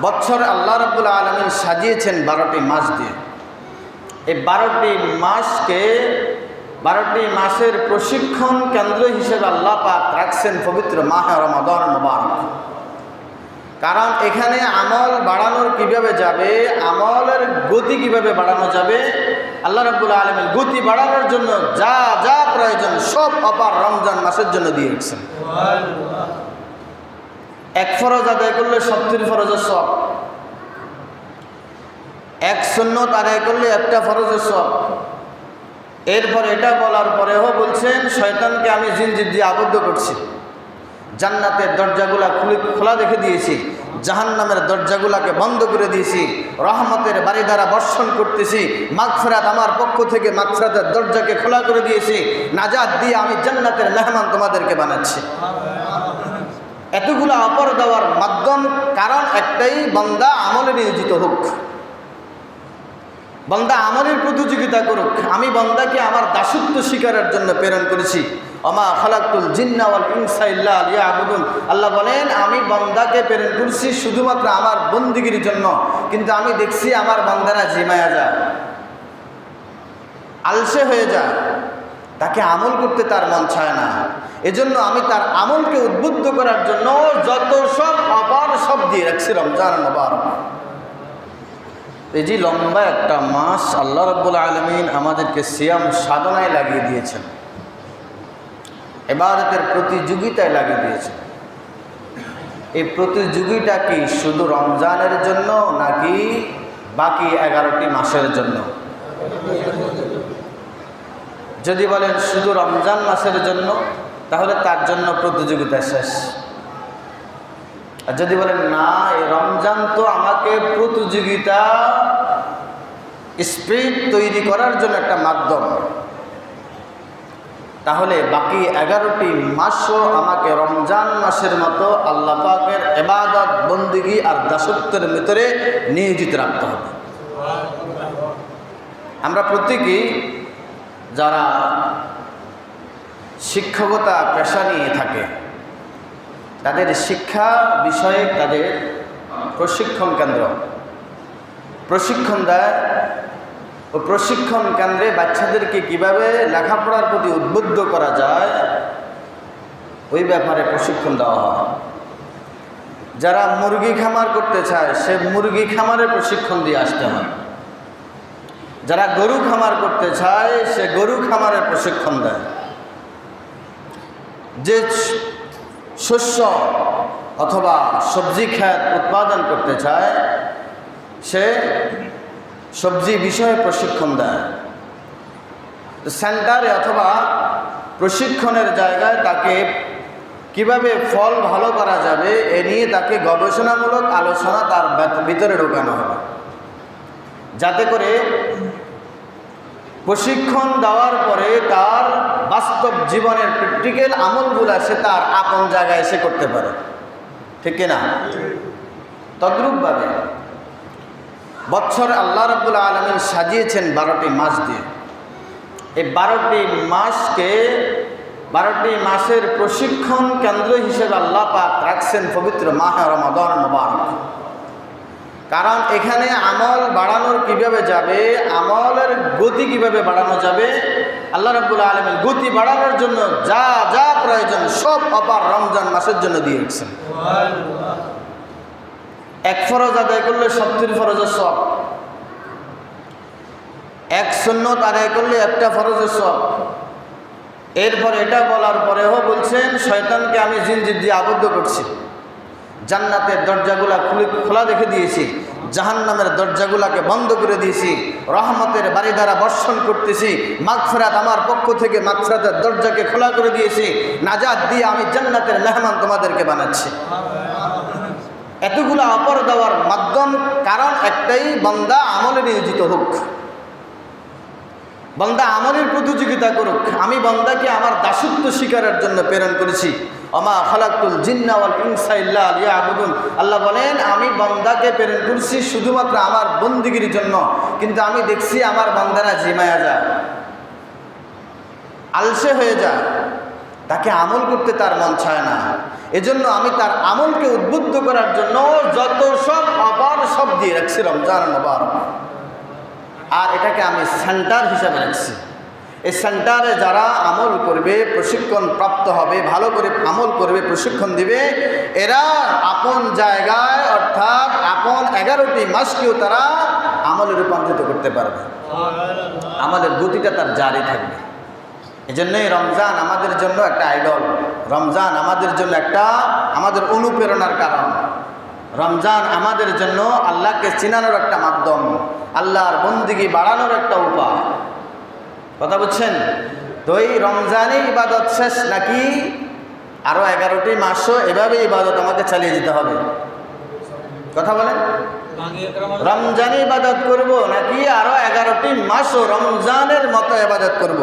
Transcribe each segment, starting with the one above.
বৎসর আল্লাহ রব্বুল আলমিন সাজিয়েছেন বারোটি মাস দিয়ে। এই বারোটি মাসকে, বারোটি মাসের প্রশিক্ষণ কেন্দ্র হিসেবে আল্লাহ পাক রাখছেন পবিত্র মাহে রমাদন মুবারক। কারণ এখানে আমল বাড়ানোর কীভাবে যাবে, আমলের গতি কীভাবে বাড়ানো যাবে, আল্লাহ রাব্বুল আলমের গতি বাড়ানোর জন্য যা যা প্রয়োজন সব অপার রমজান মাসের জন্য দিয়ে রেখেছেন এক ফরজ আদায় করলে সত্তর ফরজের সব। এক সুন্নত আদায় করলে একটা ফরজের সব। এরপর এটা বলার পরেও বলছেন, শয়তানকে আমি জিনজির দিয়ে আবদ্ধ করছি। জান্নাতের দরজাগুলা খুলে, খোলা দেখে দিয়েছি। জাহান্নামের দরজাগুলাকে বন্ধ করে দিয়েছি। রহমতের বাড়ি দ্বারা বর্ষণ করতেছি। মাগফেরাত আমার পক্ষ থেকে মাগফেরাতের দরজাকে খোলা করে দিয়েছি। নাজাদ দিয়ে আমি জান্নাতের মেহমান তোমাদেরকে বানাচ্ছি। এতগুলো অপর দেওয়ার মাধ্যম, কারণ একটাই, বন্দা আমলে নিয়োজিত হোক। বন্দা আমলের প্রতিযোগিতা করুক। আমি বন্দাকে আমার দাসত্ব শিকারের জন্য প্রেরণ করেছি। অমা খালাকুল জিন্নাওয়াল ইনসাইল্লা আলিয়া আবুদুল আল্লাহ বলেন, আমি বন্দাকে প্রেরণ করছি শুধুমাত্র আমার বন্দিগির জন্য, কিন্তু আমি দেখছি আমার বন্দারা জিমায়া যায়। আলসে হয়ে যায়। তাকে আমল করতে তার মন চায় না। এজন্য আমি তার আমলকে উদ্বুদ্ধ করার জন্য যত সব অপার সব দিয়ে রাখছি রমজান মোবারক। এই যে লম্বা একটা মাস আল্লাহ রব্বুল আলমিন আমাদেরকে সিয়াম সাধনায় লাগিয়ে দিয়েছেন। এবারতের প্রতিযোগিতায় লাগিয়ে দিয়েছেন। এই প্রতিযোগিতা কি শুধু রমজানের জন্য নাকি বাকি এগারোটি মাসের জন্য? যদি বলেন শুধু রমজান মাসের জন্য, তাহলে তার জন্য প্রতিযোগিতা শেষ। আর যদি বলেন, না, এই রমজান তো আমাকে প্রতিযোগিতা, স্পিরিট তৈরি করার জন্য একটা মাধ্যম। তাহলে বাকি এগারোটি মাসও আমাকে রমজান মাসের মতো আল্লাহ পাকের এবাদত বন্দিগি আর দাসত্বের ভিতরে নিয়োজিত রাখতে হবে। আমরা প্রত্যেকেই যারা শিক্ষকতা, পেশা নিয়ে থাকে, তাদের শিক্ষা বিষয়ে তাদের প্রশিক্ষণ কেন্দ্র। প্রশিক্ষণ দেয় ও প্রশিক্ষণ কেন্দ্রে বাচ্চাদেরকে কীভাবে লেখাপড়ার প্রতি উদ্বুদ্ধ করা যায়, ওই ব্যাপারে প্রশিক্ষণ দেওয়া হয়। যারা মুরগি খামার করতে চায়, সে মুরগি খামারে প্রশিক্ষণ দিয়ে আসতে হয়। যারা গরু খামার করতে চায়, সে গরু খামারের প্রশিক্ষণ দেয়। যে শস্য অথবা সবজি খ্যাত উৎপাদন করতে চায়, সে সবজি বিষয়ে প্রশিক্ষণ দেয়। সেন্টারে অথবা প্রশিক্ষণের জায়গায় তাকে কীভাবে ফল ভালো করা যাবে, এ নিয়ে তাকে গবেষণামূলক আলোচনা তার ভিতরে ঢোকানো হবে। যাতে করে প্রশিক্ষণ দেওয়ার পরে তার বাস্তব জীবনের প্র্যাকটিক্যাল আমলগুলা সে তার আপন জায়গায় এসে করতে পারে। ঠিক কিনা? তদ্রূপভাবে বৎসর আল্লাহ রব্বুল আলমিন সাজিয়েছেন বারোটি মাস দিয়ে। এই বারোটি মাসকে, বারোটি মাসের প্রশিক্ষণ কেন্দ্র হিসেবে আল্লাহ পাক রাখছেন পবিত্র মাহে মুবারক। কারণ এখানে আমল বাড়ানোর কীভাবে যাবে, আমলের গতি কীভাবে বাড়ানো যাবে, আল্লাহ রাব্বুল আলমের গতি বাড়ানোর জন্য যা যা প্রয়োজন সব অপার রমজান মাসের জন্য দিয়ে রেখেছেন এক ফরজ আদায় করলে সত্তর ফরজের সব। এক সুন্নত আদায় করলে একটা ফরজের সব। এরপর এটা বলার পরেও বলছেন, শয়তানকে আমি জিনজির দিয়ে আবদ্ধ করছি। জান্নাতের দরজাগুলা খুলে, খোলা দেখে দিয়েছি। জাহান্নামের দরজাগুলাকে বন্ধ করে দিয়েছি, রহমতের বাড়ি দ্বারা বর্ষণ করতেছি, মাগফেরাত আমার পক্ষ থেকে মাগফেরাতের দরজাকে খোলা করে দিয়েছি নাজাদ দিয়ে আমি জান্নাতের মেহমান তোমাদেরকে বানাচ্ছি। এতগুলো অপর দেওয়ার মাধ্যম, কারণ একটাই, বন্দা আমলে নিয়োজিত হোক। বন্দা আমলের প্রতিযোগিতা করুক, আমি বন্দাকে আমার দাসত্ব শিকারের জন্য প্রেরণ করেছি। অমা খালাকুল জিন্নাওয়াল ইনসাইল্লা আলিয়া আবুদুল আল্লাহ বলেন, আমি বন্দাকে প্রেরণ করছি শুধুমাত্র আমার বন্দিগির জন্য, কিন্তু আমি দেখছি আমার বন্দারা জিমায়া যায়, আলসে হয়ে যায়। তাকে আমল করতে তার মন চায় না। এজন্য আমি তার আমলকে উদ্বুদ্ধ করার জন্য যত সব অপার সব দিয়ে রাখছি রমজান মোবারক। আর এটাকে আমি সেন্টার হিসাবে রাখছি। এই সেন্টারে যারা আমল করবে, প্রশিক্ষণ প্রাপ্ত হবে, ভালো করে আমল করবে, প্রশিক্ষণ দিবে, এরা আপন জায়গায় অর্থাৎ আপন এগারোটি মাসকেও তারা আমলে রূপান্তরিত করতে পারবে। আমাদের গতিটা তার জারি থাকবে। এই জন্যই রমজান আমাদের জন্য একটা আইডল রমজান আমাদের জন্য একটা, আমাদের অনুপ্রেরণার কারণ। রমজান আমাদের জন্য আল্লাহকে চিনানোর একটা মাধ্যম, আল্লাহর বন্দিগি বাড়ানোর একটা উপায়। কথা বুঝছেন? তো এই রমজানে ইবাদত শেষ নাকি? আরও এগারোটি মাসও এভাবে ইবাদত আমাকে চালিয়ে যেতে হবে। কথা বলেন? রমজানে ইবাদত করব নাকি আরও এগারোটি মাসও রমজানের মতো ইবাদত করব।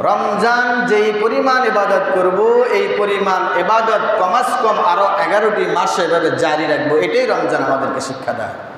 রমজান যেই পরিমাণ ইবাদত করব, এই পরিমাণ এবাদত কমাস কম আরও এগারোটি মাস এভাবে জারি রাখব। এটাই রমজান আমাদেরকে শিক্ষা দেয়।